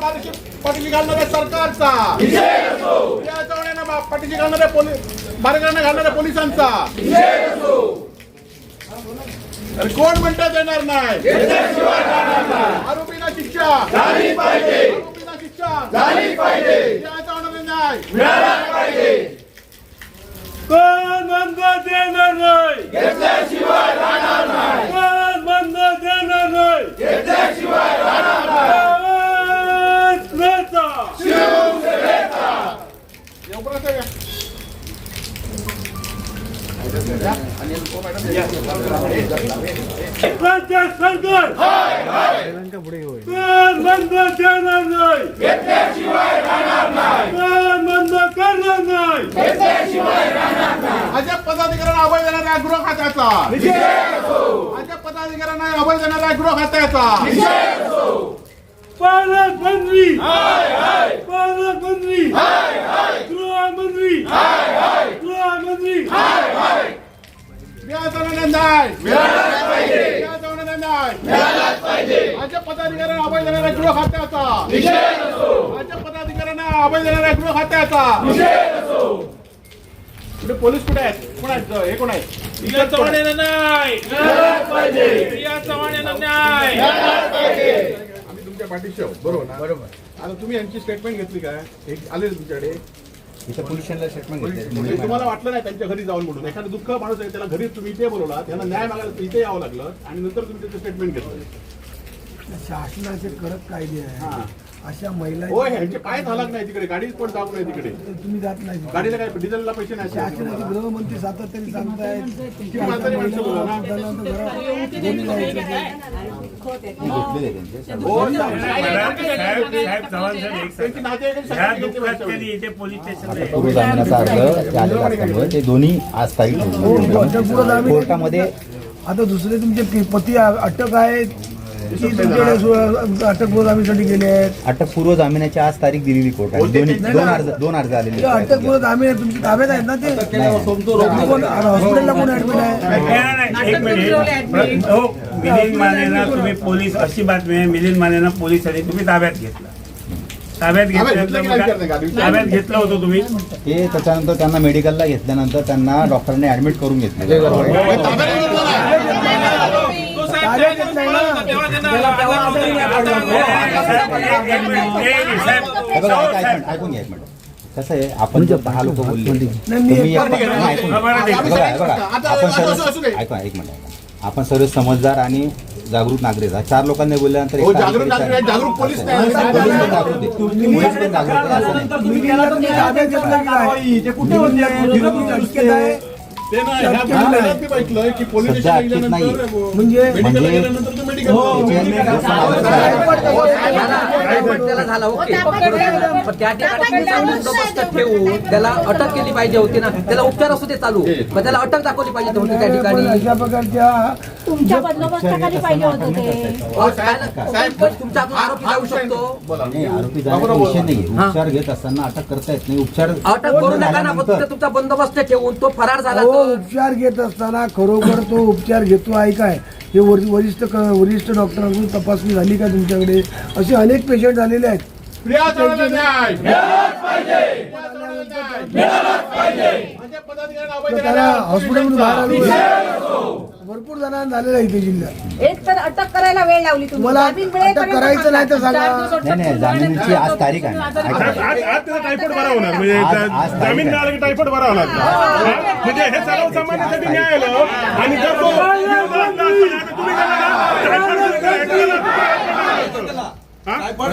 बारीशी पाठीशी घालणाऱ्या सरकारचा. पाठीशी घालणाऱ्या पोलीस बारकांना घालणाऱ्या पोलिसांचा. अरे कोण म्हणतात येणार नाही? आरोपीला शिक्षा. आरोपीला शिक्षा. न्याय. कोण बंद देणार नाही? घेतल्याशिवाय राहणार नाही. घेतल्याशिवाय. राज्य सरकार बंद देणार नाही बंद करणार नाही अजब पदाधिकाऱ्यांना अभय देणाऱ्या गृह खात्याचा. अजब पदाधिकाऱ्यांना अभय देणाऱ्या गृह खात्याचा पालकमंत्री पालकमंत्री गृहमंत्री पदाधिकाऱ्यांना अभय देणाऱ्या गृह खात्याचा. अजब पदाधिकाऱ्यांना अभय देणाऱ्या गृह खात्याचा. कुठे पोलीस कुठे आहेत? कोण आहेत? हे कोण आहेत? या चव्हाण्यानं नाही. या चव्हाण्यानं नाही. आम्ही तुमच्या पाठीशी आहोत. बरोबर ना? बरोबर. आता तुम्ही यांची स्टेटमेंट घेतली काय? एक आले तुमच्याकडे. इथं स्टेटमेंट म्हणजे तुम्हाला वाटलं नाही त्यांच्या घरी जाऊन म्हणून. एखादं दुःख माणूस आहे त्याला घरी तुम्ही इथे बोलवला त्यांना न्याय मागायला इथे यावं लागलं आणि नंतर तुम्ही त्याचं स्टेटमेंट घेतलं. शासनाचे कडक कायदे हा. आहे अशा महिला हो ह्यांचे पाय झालाच नाही तिकडे गाडी पण जाऊ नाही तिकडे? तुम्ही जात नाही गाडीला काय डिझेलला पैसे नाही. गृहमंत्री सातत्याने सांगतायत. की किती म्हातारी माणसं ना? हो, ते दोन्ही आज हो, कोर्टामध्ये आता दुसरे तुमचे पती अटक आहेत. अटकपूर्व जामीनसाठी गेले आहेत. अटकपूर्व जामिनाची आज तारीख दिलेली कोर्टाने दोन्ही दोन अर्ज दोन अर्ज आलेले जामीन आहे तुमच्या ताब्यात आहेत ना ते? कोण- हॉस्पिटलला कोण ऍडमिट आहे? नाही, नाही, एक मिनिट हो मिलिंद मानेला तुम्ही पोलीस अशी बातमी आहे मिलिंद मानेना पोलिसांनी तुम्ही ताब्यात घेतलं. ताब्यात घेतल्यानंतर ताब्यात घेतलं होतं तुम्ही. ते त्याच्यानंतर त्यांना मेडिकलला घेतल्यानंतर त्यांना डॉक्टरने ऍडमिट करून घेतले ताब्यात घेत नाही ना हे बघा ऐका, ऐक मिनिट, ऐकून घ्या एक मिनिट कसं आहे आपण जर दहा लोक बोलले एक नाही, ऐकून घ्या. हे बघा, हे बघा. आपण सर्व. ऐका एक मिनिट ऐका. आपण सर्व समजदार आणि जागरूक नागरिक आहात. चार लोकांनी बोलल्यानंतर हो, एका जागरूक अधिकारीचा- नागरिक आहेत, जागरूक पोलीस नाही. पोलीस पण जागरूक आहे. पोलीस पण जागरूक आहे, असं नाही. मिलीला तुम्ही ताब्यात घेतलं की काय? ते कुठे होते? तुम्ही अटकेत आहे. ते ना ह्या मी की पोलीस. गेल्यानंतर म्हणजे म्हणजे- गेल्यानंतर तू झाला ओके पण त्या ठिकाणी चांगलं बंदोबस्त ठेवून त्याला अटक केली पाहिजे होती ना त्याला उपचार असू दे चालू पण त्याला अटक दाखवली पाहिजे होती त्या ठिकाणी तुमच्या बंदोबस्ताखाली पाहिजे होतं ते पण तुमचा हातून आरोपी जाऊ शकतो नाही आरोपी जाण्याचा विषय नाही उपचार घेत असताना अटक करता येत नाही उपचार अटक करू नका ना तिथे तुमचा बंदोबस्त ठेवून तो फरार झाला हो तर उपचार घेत असताना खरोखर तो उपचार घेतो आहे काय हे वर- वरिष्ठ क- वरिष्ठ डॉक्टरांकडून तपासणी झाली का तुमच्याकडे? असे अनेक पेशंट झालेले आहेत. म्हणजे त्याला हॉस्पिटलमधून बाहेर. आलो. भरपूर जणांना झालेलं आहे इथे जिल्ह्यात. एक तर अटक करायला वेळ लावली तुम्ही. मला जामीन अटक करायचं नाही तर सांगा. चार नाही, नाही, जामिनची आज तारीख आहे. तुम्ही ऐका. आजारी आज आज आज त्याचा टायफॉइड बरा होणार. म्हणजे आज- जामीन. मिळाला की टायफॉइड बरा होणार. हा? म्हणजे हे सर्वसामान्यांसाठी न्याय आलं. आणि जर तो विरोधात असताना तुम्ही त्याला हा?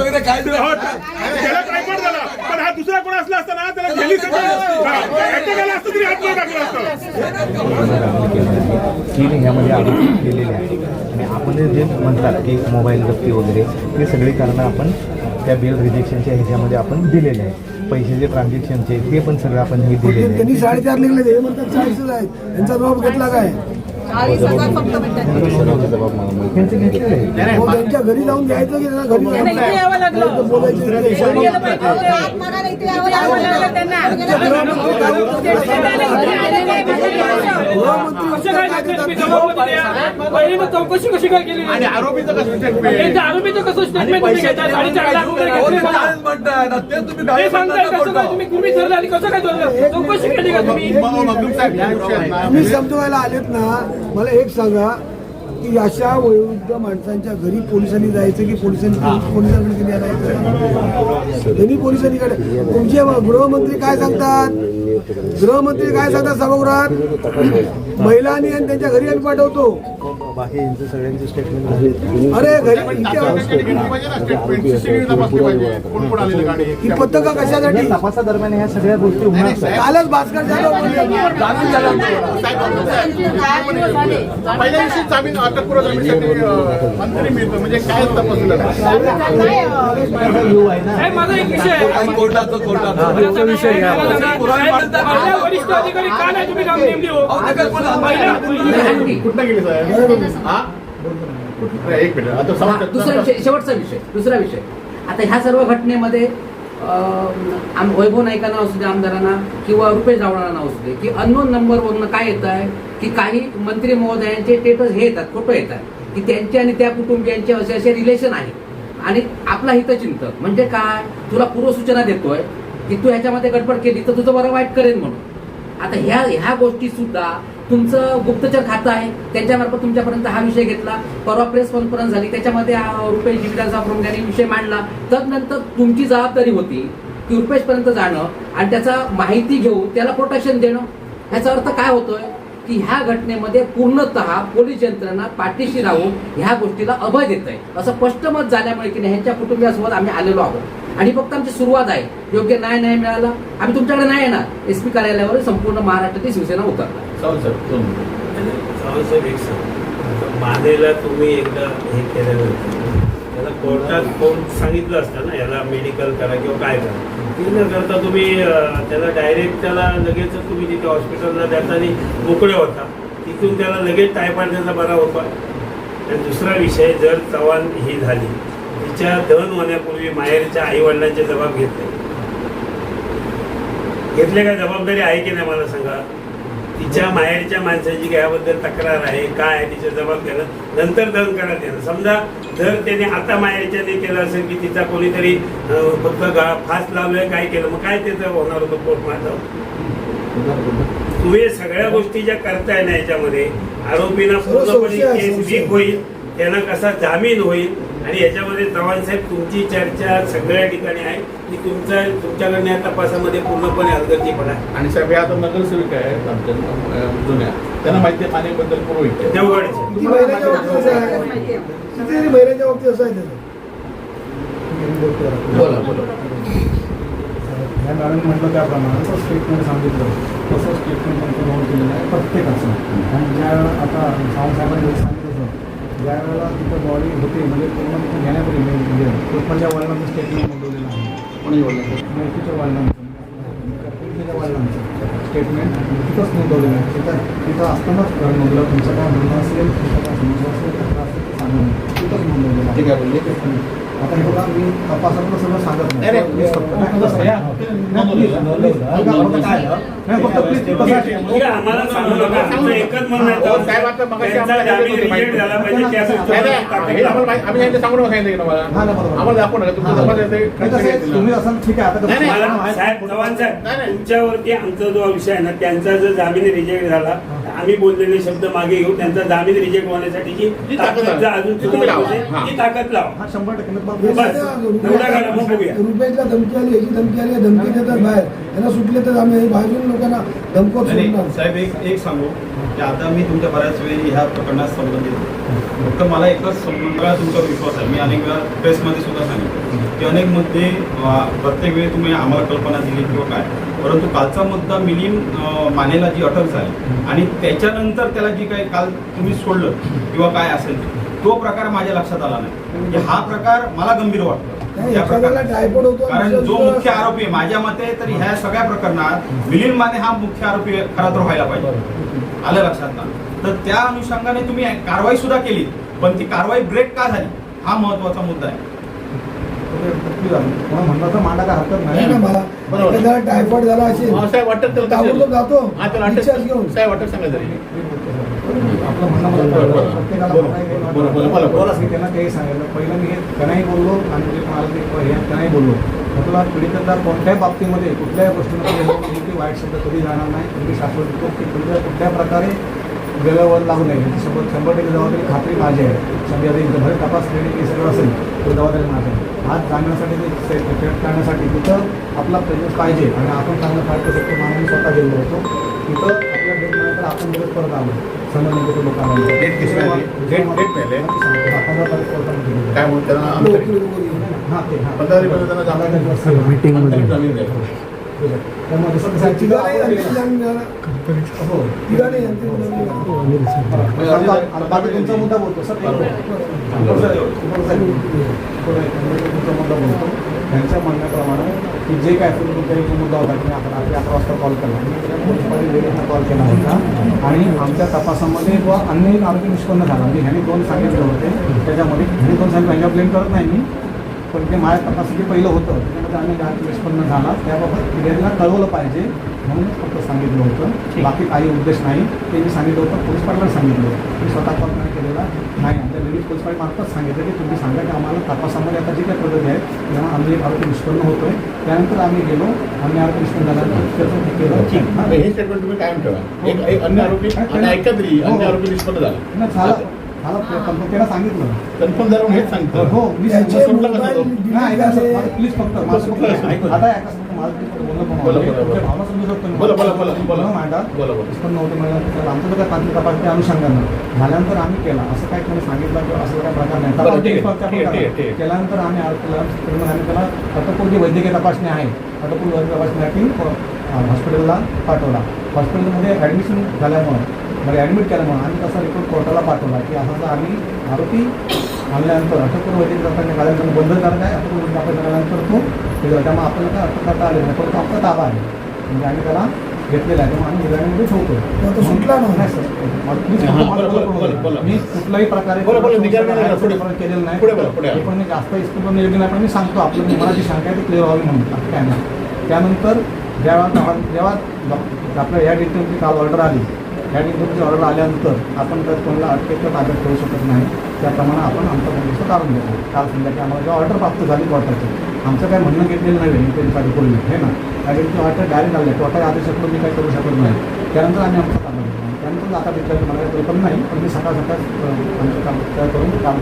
हो, त्याला टायफॉइड झाला. पण हा दुसरा कोण असला असता ना त्याला गेली गेला असतं तरी टाकलं असतं. आरोप केलेले आहे आणि आपण जे म्हणतात की मोबाईल जप्ती वगैरे ते सगळी कारणं आपण त्या बिल रिजेक्शनच्या ह्याच्यामध्ये आपण दिलेले आहे पैशाचे ट्रान्झॅक्शनचे ते पण सगळं आपण हे दिलेले त्यांनी आहे साडेचार लिहिले हे म्हणतात चाळीसच आहेत. यांचा जबाब घेतला काय? हजार फक्त. मग त्यांच्या घरी जाऊन घ्यायचं की त्यांना घरी जाऊन इथे यावं लागलं. बोलायचं चौकशी कशी काय केली आणि आरोपीचं कसं statement? त्यांच्या आरोपीचं कसं स्टेटमेंट तुम्ही घेता? साडेचार लाख रुपये घेतले मला. ते सांगताय कसं काय तुम्ही तुम्ही ठरलं आणि कसं काय ठरलं चौकशी केली का तुम्ही? मग मगदूम साहेब या विषयात ना तुम्ही समजवायला आलेत ना मला एक सांगा की अशा वयोवृद्ध माणसांच्या घरी पोलिसांनी जायचं की पोलिसांनी पोलिसांकडे जायचं? त्यांनी पोलिसांकडे तुमचे गृहमंत्री काय सांगतात? गृहमंत्री काय सांगतात सभागृहात? महिलांनी आणि त्यांच्या घरी आम्ही पाठवतो. बाकी यांचं सगळ्यांचे स्टेटमेंट अरे घरी ही पथकं कशासाठी? तपासादरम्यान ह्या सगळ्या गोष्टी कालच भास्कर जाधव म्हणजे माझा एक विषय आहे. माझा विषय पहिल्या वरिष्ठ अधिकारी का नाही? तुम्ही काम नेमली हो. पहिल्या- कुठं गेले साहेब? कुठं- एक मिनिट. आता समाज दुसरा विषय शेवटचा विषय दुसरा विषय. आता ह्या सर्व घटनेमध्ये अं, आम- वैभव नाईकांना असू दे आमदारांना किंवा रुपेश रावणांना असू दे की अननोन नंबरवरनं काय येत आहे की काही मंत्री महोदयांचे स्टेटस हे येतात फोटो येतात की त्यांचे आणि त्या कुटुंबियांचे असे असे रिलेशन आहे आणि आपला हितचिंतक म्हणजे काय? तुला पूर्वसूचना देतोय की तू ह्याच्यामध्ये गडबड केली तर तुझं बरं वाईट करेन म्हणून. आता ह्या ह्या गोष्टी सुद्धा तुमचं गुप्तचर खातं आहे त्यांच्यामार्फत तुमच्यापर्यंत हा विषय घेतला. परवा प्रेस कॉन्फरन्स झाली त्याच्यामध्ये रुपेश जी प्रमुख प्रमुखांनी विषय मांडला. तर नंतर तुमची जबाबदारी होती की रुपेशपर्यंत जाणं आणि त्याचा माहिती घेऊन त्याला प्रोटेक्शन देणं. ह्याचा अर्थ काय होतोय? की ह्या घटनेमध्ये पूर्णतः पोलीस यंत्रणा पाठीशी राहून ह्या गोष्टीला अभय देत आहे. असं स्पष्ट मत झाल्यामुळे की नाही ह्यांच्या कुटुंबियासोबत आम्ही आलेलो आहोत. आणि फक्त आमची सुरुवात आहे. योग्य न्याय नाही मिळाला आम्ही तुमच्याकडे नाही येणार. एस पी कार्यालयावर संपूर्ण महाराष्ट्रातील शिवसेना सांग. मानेला तुम्ही एकदा हे केल्यानंतर त्याला कोर्टात कोण सांगितलं असतं ना याला मेडिकल करा किंवा काय करा. न करता तुम्ही त्याला डायरेक्ट त्याला लगेच तुम्ही तिथे हॉस्पिटलला जाताना मोकळे होता. तिथून त्याला लगेच टायफॉइड त्याचा बरा होता आणि दुसरा विषय जर चव्हाण ही झाली तिच्या दहन होण्यापूर्वी माहेरच्या आईवडिलांची जबाब घेतले. घेतल्या काय जबाबदारी आहे की नाही मला सांगा? तिच्या माहेरच्या माणसाची काय याबद्दल तक्रार आहे काय आहे तिचा जबाब घ्यायला नंतर दहन करण्यात येणार समजा जर त्याने आता माहेरच्याने केलं असेल की तिचा कोणीतरी फक्त गा फास लावलंय काय केलं मग काय त्याचं होणार होतं पोस्टमार्टम तुम्ही सगळ्या गोष्टी ज्या करताय ना याच्यामध्ये आरोपींना सर्व पूर्णपणे केस. वीक होईल त्यांना कसा जामीन होईल आणि याच्यामध्ये चव्हाण साहेब तुमची चर्चा सगळ्या ठिकाणी आहे. की तुमचा तुमच्याकडनं या तपासामध्ये पूर्णपणे हलगर्जीपणा आहे. आणि साहेब आता नगरसेविक आहेत आमच्या जुन्या. त्यांना माहिती आहे पाण्याबद्दल पूर्व इच्छा देवगडचे किती महिन्याच्या बाबतीत असं आहे. असं बोला बोला. या मॅडम म्हटलं त्याप्रमाणे तसं स्टेटमेंट सांगितलं. तसं स्टेटमेंट त्यांचं नोंद केलेलं आहे. प्रत्येकाचं. आणि ज्या आता सावंतसाहेबांनी सांगितलं ज्या वेळेला तिथं बॉडी होते म्हणजे पूर्ण तिथं घेण्यापूर्वी म्हणजे पुष्पाच्या वडिलांचं स्टेटमेंट नोंदवलेलं आहे. कोणी बोलला? मेथीच्या वडिलांचं पुष्पाच्या वडिलांचं स्टेटमेंट तिथंच नोंदवलेलं आहे. तिथं तिथं असतानाच घर नोंदलं. तुमचं काय म्हणणं असेल? तुमचं काय समस्या असेल? असेल ते सांगून तिथंच नोंदवलेलं आहे ठीक आहे, बोलले. आता हे बघा मी तपासातलं सगळं सांगत नाही, नाही, मी फक्त- नाही, तसं नाही. नाही, please, ऐका, फक्त काय आहे? नाही, फक्त please, तसं आहे. ठीक आहे, आम्हाला सांगू नका आमचं एकच म्हणणं आहे हो, साहेब, आता मगाशी त्यांचा आम्हाला जामीन सांगितलं होतं रिजेक्ट झाला पाहिजे त्या नाही, सूचना नाही, ताकीद हे लावा. आम्हाला माहिती- आम्ही यांना सांगू नका सांगितलं की हा, तुम्हाला नाही, बरोबर. आम्हाला दाखवू नका तुमचं तपास येते नाही, कसं आहे, तुम्ही असाल ठीक आहे आता कसं नाही, नाही, मला साहेब चव्हाण नाही, साहेब नाही. तुमच्यावरती आमचा जो विषय आहे ना त्यांचा जर जामीन रिजेक्ट झाला आम्ही बोललेले शब्द मागे घेऊ त्यांचा जामीन रिजेक्ट होण्यासाठीची जी ताकद अजून ती हा. ताकद लावा. हा शंभर टक्के. बस. एवढा मग बघूया. रुपयाला धमकी आली याची धमकी आली धमकी देतात बाहेर. त्यांना सुटले तर आम्ही बाहेरून लोकांना धमकवत साहेब एक एक सांगू. की आता मी तुमच्या बऱ्याच वेळी ह्या प्रकरणात संबंधित फक्त मला एकच संबंध तुमचा विश्वास आहे. मी अनेक वेळा प्रेसमध्ये सुद्धा सांगितलं. की अनेक मुद्दे प्रत्येक वेळी तुम्ही आम्हाला कल्पना दिली किंवा काय. परंतु कालचा मुद्दा मिलिंद मानेला जी अटक झाली आणि त्याच्यानंतर त्याला जी काही काल तुम्ही सोडलं किंवा काय असेल तो प्रकार माझ्या लक्षात आला नाही. म्हणजे हा प्रकार मला गंभीर वाटतो. कारण जो मुख्य आरोपी आहे माझ्या मते तर ह्या सगळ्या प्रकरणात मिलिंद माने हा मुख्य आरोपी खरा तर व्हायला पाहिजे. आलं लक्षात ना? तर त्या अनुषंगाने तुम्ही कारवाई सुद्धा केली पण ती कारवाई ब्रेक का झाली? हा महत्त्वाचा मुद्दा आहे. तर मांडा काय हरकत नाही. मला बरोबर. टायफॉइड झाला असेल हा, साहेब वाटत जातो. साहेब वाटत सांगा त्यांना तेही सांगितलं पहिलं मी हे त्यांनाही बोललो आणि जे मला ते हे त्यांनाही बोललो म्हटलं पीडितांना कोणत्याही बाबतीमध्ये कुठल्याही गोष्टीमध्ये की वाईट शब्द कधी जाणार नाही तुम्ही शाश्वत देतो की पीडित कुठल्याही प्रकारे वेळेवर लागू नये याची शंभर टक्के जबाबदारी खात्री माझी आहे सध्या आता घर तपास ट्रेनिंग हे सगळं असेल तर जबाबदारी माझी आहे आज जाण्यासाठी ते सेट करण्यासाठी तिथं आपला प्रेझेन्स पाहिजे आणि आपण चांगलं फायदा शकतो मानून स्वतः गेलो होतो तिथं त्याला आपण दिवस परत आलो संबंधित लोकांना डेट किती झाली डेट डेट मिळाले काय म्हणतात त्यांना आमदार पंधरा तारीख त्यांना जागा घ्यायला मीटिंगमध्ये जामीन द्यायला त्यामुळे कसं कसं बाकी तुमचा मुद्दा बोलतो सर मुद्दा बोलतो त्यांच्या म्हणण्याप्रमाणे की जे काय असेल तुमचा एक मुद्दा होता की आपण रात्री अकरा वाजता कॉल केला. मी मुन्सिपालिटी कॉल केला होता. आणि आमच्या तपासामध्ये व अन्य एक आरोपी निष्पन्न झाला. म्हणजे ह्याने दोन सांगितले होते. त्याच्यामध्ये ह्याने दोन सांगितलं त्यांच्या ब्लेम करत नाही. मी पण ते माझ्या तपासाचे पहिलं होतं. त्याच्यामध्ये आम्ही आरोग्य निष्पन्न झाला. त्याबाबत फिर्यादीला कळवलं पाहिजे म्हणून फक्त सांगितलं होतं. बाकी काही उद्देश नाही. ते मी सांगितलं होतं. पोलीस पाटलाला सांगितलं होतं. मी स्वतः कॉल नाही केलेला. नाही आमच्या लेडीज पोलीस पाटील मार्फत सांगितलं की तुम्ही सांगा की आम्हाला तपासामध्ये आता जी काही पद्धती आहे तेव्हा आम्ही एक आरोग्य निष्पन्न होतोय. त्यानंतर आम्ही गेलो. आम्ही आरोग्य निष्पन्न झाल्यानंतर हे हे. स्टेटमेंट तुम्ही कायम ठेवा. एक एक अन्य आरोपी आणि ऐका तरी अन्य आरोपी निष्पन्न झाला. नाही, झालं. पण त्याला सांगितलं. कन्फर्म म्हणून हेच सांगतो हो मी मला प्लीज फक्त. आता आमचं तर काय तांत्रिक तपास त्या अनुषंगानं. झाल्यानंतर आम्ही केला. असं काही कोणी सांगितलं किंवा असं काही प्रकार नाही. केल्यानंतर आम्ही आम्ही त्याला अटकपूर जी वैद्यकीय तपासणी आहे अटकपूर वैद्यकीय तपासणीसाठी हॉस्पिटलला पाठवला. हॉस्पिटलमध्ये ॲडमिशन झाल्यामुळं. म्हणजे ॲडमिट केल्यामुळं आम्ही तसा रिपोर्ट कोर्टाला पाठवला की असं आम्ही आरोपी आणल्यानंतर अटकपूर वैद्यकीय तपासणी झाल्यानंतर बंधनकारक आहे अटकपूर वैद्यकीय तपासणी झाल्यानंतर तो. त्यामुळे आपल्याला काय अटक करता आले नाही परंतु आमचा ताबा आहे म्हणजे आम्ही त्याला घेतलेला आहे त्यामुळे आम्ही निगराणीमध्ये ठेवतो तो आता सुटला. नाही सर मला हां, मला. मी कुठल्याही प्रकारे केलेलं नाही पुढे बोला, पुढे. हे पण मी जास्त इस्कूल नियोजन नाही पण मी सांगतो आपलं मला जी शंका आहे ती क्लिअर व्हावी म्हणून काय नाही त्यानंतर जेव्हा जेव्हा आपल्या या डिटेलची काल ऑर्डर आली या तुमची ऑर्डर आल्यानंतर आपण त्यात कोणाला अटकेचं ताब्यात ठेवू शकत नाही. त्याप्रमाणे आपण आमचा बंदिस्त काढून घेतो. काल संध्याकाळी आम्हाला जेव्हा ऑर्डर प्राप्त झाली कोर्टाची आमचं काय म्हणणं घेतलेलं नाही इंक्वायरीसाठी पूर्वी हे ना त्याच्याची ऑर्डर डायरेक्ट आले. कोर्टाच्या आदेशाकडून मी काय करू शकत नाही. त्यानंतर आम्ही आमचं काम त्यानंतर आता डिक्लेअर मला कल्पना नाही पण मी सकाळ सकाळ काम तयार करून काल.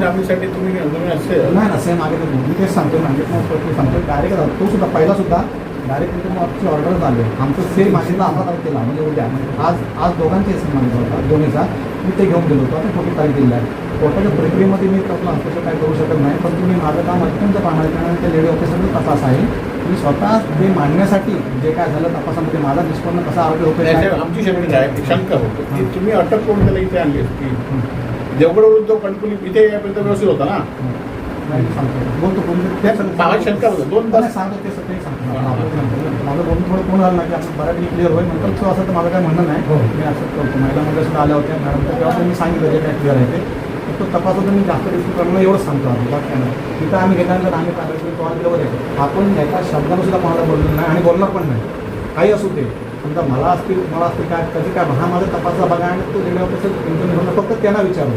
जामीनसाठी तुम्ही नाही ना सेम मागे तर मी तेच सांगतो म्हणजे सांगतो डायरेक्ट तो सुद्धा पहिला सुद्धा डायरेक्ट तिथे आमची ऑर्डर झाली आमचं सेम मागितलं अकरा तारखेला म्हणजे उद्या. म्हणजे आज आज दोघांचे सेम मागितला होता दोन्हीचा. मी ते घेऊन गेलो होतो आता छोटी तारीख दिली आहे. कोर्टाच्या प्रक्रियेमध्ये मी आपलं हस्तक्षेप काय करू शकत नाही पण तुम्ही माझं काम अत्यंत प्रामाणिकपणे त्या लेडी ऑफिसरचा तपास आहे. मी स्वतः ते मांडण्यासाठी जे काय झालं तपासामध्ये माझा निष्पन्न कसा आरोग्य होतो आमची शंका आहे शंका होती. की तुम्ही अटक करून त्याला इथे आणली असती. देवगडवरून तो कणकुली इथे यापर्यंत व्यवस्थित होता ना? बोलतो माझी शंका होती. दोन तास सांगतो ते सगळे सांगतो. माझं बोलणं थोडं पूर्ण झालं ना की आपण बऱ्यापैकी क्लिअर होईल. नंतर तो असं तर माझं काय म्हणणं नाही. मी असं करतो. महिला मंडळ सुद्धा आल्या होत्या. मॅडम तर तेव्हा त्यांनी सांगितलं जे काय क्लिअर आहे ते. तो तपास होता मी जास्त डिस्कस करणं एवढंच सांगतो आम्ही. नाही. तिथं आम्ही गेल्यानंतर आम्ही कॉल केल्यावर आहे आपण एका शब्दानं सुद्धा कोणाला बोललेलं नाही आणि बोलणार पण नाही. काही असू दे. समजा मला असतील मला असतील काय त्याचे काय हा माझा तपासला बघा आणि तो इंटरनेट फक्त त्यांना विचारू.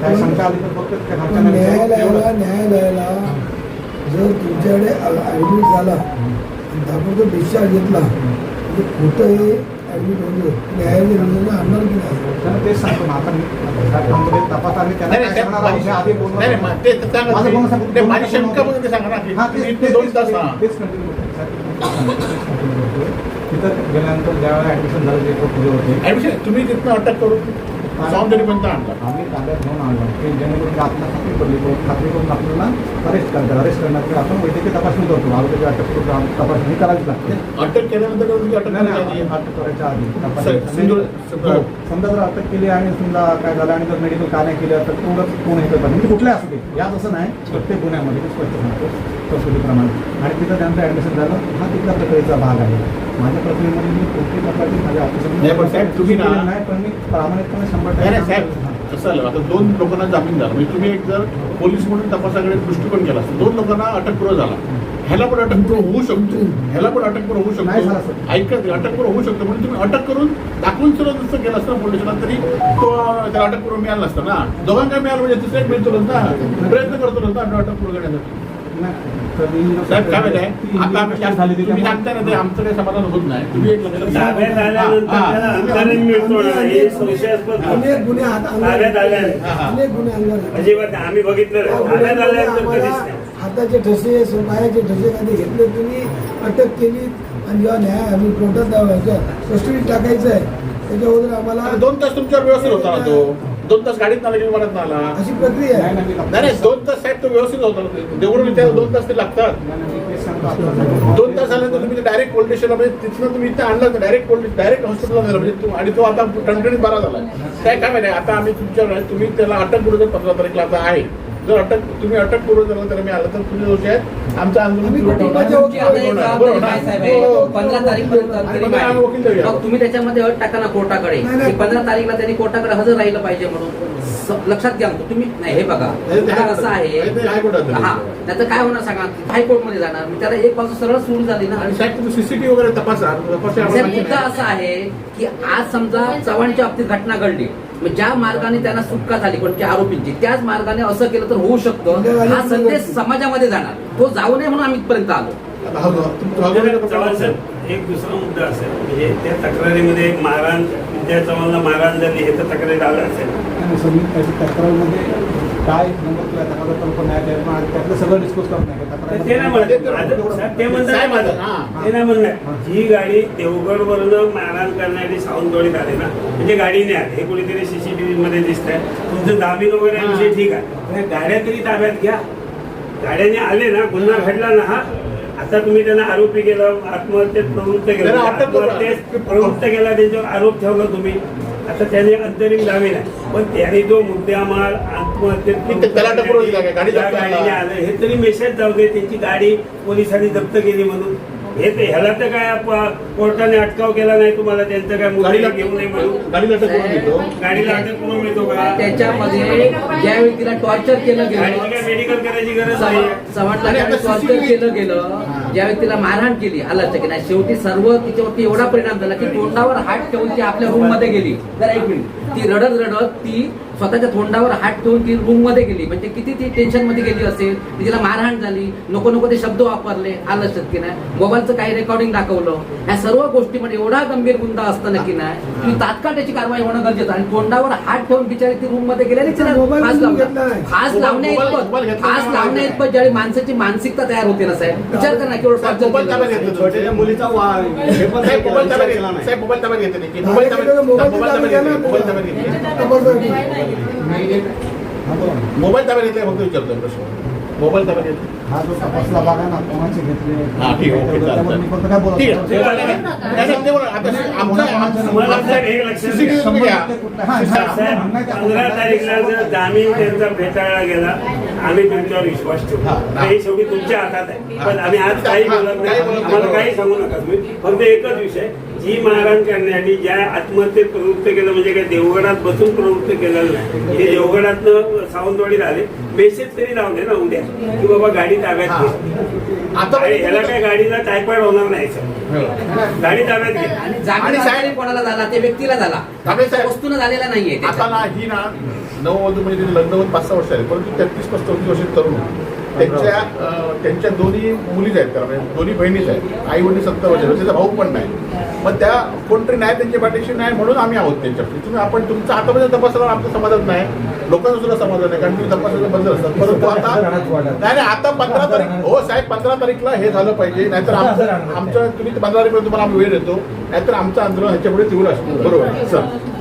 काय शंका आली तर फक्त. न्यायालयाला. न्यायालयाला जर तुमच्याकडे ॲडमिट झाला ताबडतोब डिस्चार्ज घेतला म्हणजे खोटं हे ॲडमिट होतो न्यायालय निर्णय आणणार की नाही त्यांना तेच सांगतो तपास आले काय करणार आहोत हे आधी बोलणार नाही, नाही, नाही. ते तर माझं. सांगतो. माझी शंका सांगा ना की हा, तुम्ही तेच- इथे तेच- दोन तास तेच-. तेच continue करतोय. साहेब, तेच continue करतोय. तिथं गेल्यानंतर ज्या वेळेला ऍडमिशन झालं ते पुढे होते ऍडमिशन तुम्ही तिथनं अटक करून आणला आम्ही ताब्यात घेऊन आणलं. की जेणेकरून आपल्याला खात्री पडली करून खात्री करून आपल्याला अरेस्ट करतात अरेस्ट करण्यासाठी आपण वैद्यकीय तपासणी करतो. आरोग्याची अटक करून तपासणी करावीच लागते. अटक केल्यानंतर अटक नाही. अटक करायच्या आधी तपासणी. हो. समजा जर अटक केली आणि समजा काय झालं आणि जर मेडिकल काय नाही केलं तर तेवढंच कोण हे करतात म्हणजे कुठल्या असू दे. याच असं नाही. प्रत्येक गुन्ह्यामध्ये स्पष्ट सांगतो प्रसूतीप्रमाणे आणि तिथं त्यांचं ॲडमिशन झालं. हा तिथल्या प्रक्रियेचा भाग आहे. माझ्या प्रक्रियेमध्ये मी कोणती प्रकारची माझ्या ऑफिसमध्ये नाही, पण साहेब, तुम्ही ना- नाही पण मी प्रामाणिकपणे शंभर टक्के कसं झालं. आता दोन लोकांना जामीन झाला म्हणजे तुम्ही एक जर पोलीस म्हणून तपासाकडे दृष्टिकोन केला असता दोन लोकांना अटकपूर्व झाला. ह्याला पण अटकपूर्व होऊ शकतो. ह्याला पण अटकपूर्व होऊ शकतो. ऐका अटकपूर्व होऊ शकतो. म्हणून तुम्ही अटक करून दाखवून सुद्धा जसं केलं असतं पोलीस स्टेशनात तरी तो त्याला अटकपूर्व मिळालं नसतं ना. दोघांना मिळालं म्हणजे एक मिळतो ना. प्रयत्न करतो ना अटकपूर्व करण्यासाठी. साहेब काय माहिती आहे ती आता आम्ही investigation झाली तुम्ही त्यामुळे- सांगताय ना ते आमचं काही समाधान होत नाही तुम्ही एक लक्षात घ्या. ताब्यात आल्यानंतर हा, हा. त्याला अंतरिम मिळतो ना हे संशयास्पद अनेक गुन्हे हात ताब्यात आल्याने अनेक गुन्हे अंगावर येतात. म्हणजे बघ, आम्ही बघितलं त्या ताब्यात गुन्ह्यामध्ये आल्यानंतर कधीच आम्हाला नाही हाताचे ठसे पायाचे ठसे कधी घेतले तुम्ही अटक केली आणि जेव्हा न्याय आम्ही कोर्टात कस्टडीत टाकायचं आहे त्याच्या अगोदर आम्हाला दोन तास तुमच्यावर व्यवस्थित होता ना तो दोन तास गाडीत की विमानात नाला अशी प्रक्रिया आहे. नाही, नाही, नाही. नाही दोन तास साहेब तो व्यवस्थित होता. देवळून त्याला दोन तास ते लागतात. नाही, नाही. दोन तास आल्यानंतर तुम्ही डायरेक्ट पोलीस स्टेशनला म्हणजे तिथनं तुम्ही इथं आणलं डायरेक्ट पोलीस डायरेक्ट हॉस्पिटलला नेलं म्हणजे तू आणि तो आता टणटणीत बरा झाला काय काय माहिती आहे, आता आम्ही तुमच्यावर आहे, तुम्ही त्याला अटक करू पंधरा तारीखला आता आहे. जर अटक तुम्ही अटक करू जर त्याला मी आलं तर तुम्ही दोषी आहेत. आमचं आंदोलन काय साहेब आहे? पंधरा तारीख तुम्ही त्याच्यामध्ये अट टाका ना कोर्टाकडे. पंधरा तारीखला त्यांनी कोर्टाकडे हजर राहिलं पाहिजे म्हणून. लक्षात घ्या तुम्ही नाही हे बघा. असं आहे. हा त्याचं काय होणार सांगा? हायकोर्टमध्ये जाणार. मी त्याला एक बाजू सरळ सुरू झाली ना. आणि सीसीटीव्ही वगैरे तपासा. मुद्दा असा आहे की आज समजा चव्हाणच्या बाबतीत घटना घडली. मग ज्या मार्गाने त्यांना सुटका झाली कोणत्या आरोपींची त्याच मार्गाने असं केलं तर होऊ शकतं. हा संदेश समाजामध्ये जाणार. तो जाऊ नये म्हणून आम्ही इथपर्यंत आलो. एक दुसरा मुद्दा असेल म्हणजे त्या तक्रारीमध्ये एक मारहाण त्या चव्हाणला मारहाण झाली हे तर तक्रारीत आलं असेल. तक्रारमध्ये काय सगळं डिस्कस करत नाही ते नाही म्हणत. ते म्हणतात. हा. नाही गाडी देवगड वरनं मारहाण करण्यासाठी सावंतवाडीत आले ना म्हणजे गाडीने आले. हे कुणीतरी सीसीटीव्ही मध्ये दिसत आहे तुमचं दाबीन वगैरे ठीक आहे. गाड्या तरी ताब्यात घ्या. गाड्याने आले ना गुन्हा घडला ना हा. आता तुम्ही त्यांना आरोपी केला आत्महत्येत प्रवृत्त केलं. आत्महत्येत प्रवृत्त केला त्यांच्यावर आरोप ठेवला तुम्ही. आता त्याने अंतरिम जामीन आहे. पण त्याने जो ज्या केला. आलं. हे तरी मेसेज जाऊ दे त्यांची गाडी पोलिसांनी जप्त केली म्हणून. हे ते ह्याला तर काय कोर्टाने अटकाव केला नाही तुम्हाला त्यांचं काय घेऊ नये म्हणून? गाडीला अटक करून देतो गाडीला अटक करून मिळतो का? त्याच्यामध्ये ज्यावेळी तिला टॉर्चर केलं गेलं काय मेडिकल करायची गरज नाही टॉर्चर केलं गेलं ज्या व्यक्तीला मारहाण केली आलं की नाही शेवटी सर्व तिच्यावरती एवढा परिणाम झाला की तोंडावर हात ठेवून ती आपल्या रूममध्ये गेली. तर एक मिनिट. ती रडत रडत ती स्वतःच्या तोंडावर हात ठेवून ती रूममध्ये गेली. म्हणजे किती ती टेन्शनमध्ये गेली असेल तिला मारहाण झाली नको नको ते शब्द वापरले आलं लक्षात की नाही. मोबाईलचं काही रेकॉर्डिंग दाखवलं. ह्या सर्व गोष्टीमध्ये एवढा गंभीर गुन्हा असताना की नाही. तुम्ही तात्काळ त्याची कारवाई होणं गरजेचं आहे. आणि तोंडावर हात ठेवून बिचारी ती रूममध्ये गेली आणि तिला मोबाईल फास लावला नाही. फास मोबाईल- लावण्या इतपत घेतला फास. लावण्या इतपत ज्यावेळी माणसाची मानसिकता तयार होते ना साहेब. विचार करा ना तुमचे. मुलीचा हे मोबाईल ताब्यात घेतला नाही. नाही मोबाईल ताब्यात मोबाईल मोबाईल ताब्यात घेतले मोबाईल ताब्यात घेतले हा, बोला ना. मोबाईल ताब्यात घेतले फक्त विचारतोय प्रश्न मोबाईल ताब्यात घेतले हा जो तपासला आहे ना कोणाचे घेतले हा ठीक आहे ओके त्यावर मी फक्त काय चालेल बोलत ठीक नाही. आहे त्याच्यात ते बोला. आता आमचा मला साहेब एक लक्षात घ्या. CCTV तुम्ही घ्या. हा, साहेब पंधरा तारीखला जर जामीन त्यांचा फेटाळला गेला आम्ही तुमच्यावर विश्वास ठेवू. हा. हे. शेवटी तुमच्या हातात आहे. पण आम्ही आज काही बोलत नाही. आम्हाला काही सांगू नका तुम्ही. फक्त एकच विषय जी मारहाण करण्यासाठी ज्या आत्महत्येत प्रवृत्त केलं म्हणजे काय देवगडात बसून प्रवृत्त केलेलं नाही. हे देवगडातनं सावंतवाडीत आले मेसेज तरी लावले ना उद्या. की बाबा गाडी ताब्यात हा. घे. आता आणि ह्याला काय गाडीला टायफॉइड होणार नाही सर. हो. गाडी ताब्यात घे. आणि कोणाला झाला? ते व्यक्तीला झाला. वस्तून झालेला नाहीये आता. ना ही ना. नववधू म्हणजे तिथे लग्न होऊन पाच सहा वर्ष आले परंतु तेहतीस पाच चौतीस वर्ष तरुण. त्यांच्या त्यांच्या दोन्ही मुलीच आहेत कारण म्हणजे दोन्ही बहिणीच आहेत. आई वडील सत्तर वर्ष म्हणजे त्याचा भाऊ पण नाही. मग त्या कोणतरी नाही त्यांच्या पाठीशी नाही म्हणून आम्ही आहोत त्यांच्या तुम्ही आपण तुमचा आतापर्यंत तपासला आमचं समाधान नाही. लोकांचं सुद्धा समाधान नाही कारण तुम्ही तपासायला बंद असतात परंतु आता नाही नाही आता पंधरा तारीख हो साहेब पंधरा तारीखला हे झालं पाहिजे. नाहीतर आमचं आमचं तुम्ही पंधरा तारीखपर्यंत तुम्हाला आम्ही वेळ देतो. नाहीतर आमचं आंदोलन ह्याच्यापुढे तीव्र असतो. बरोबर? सर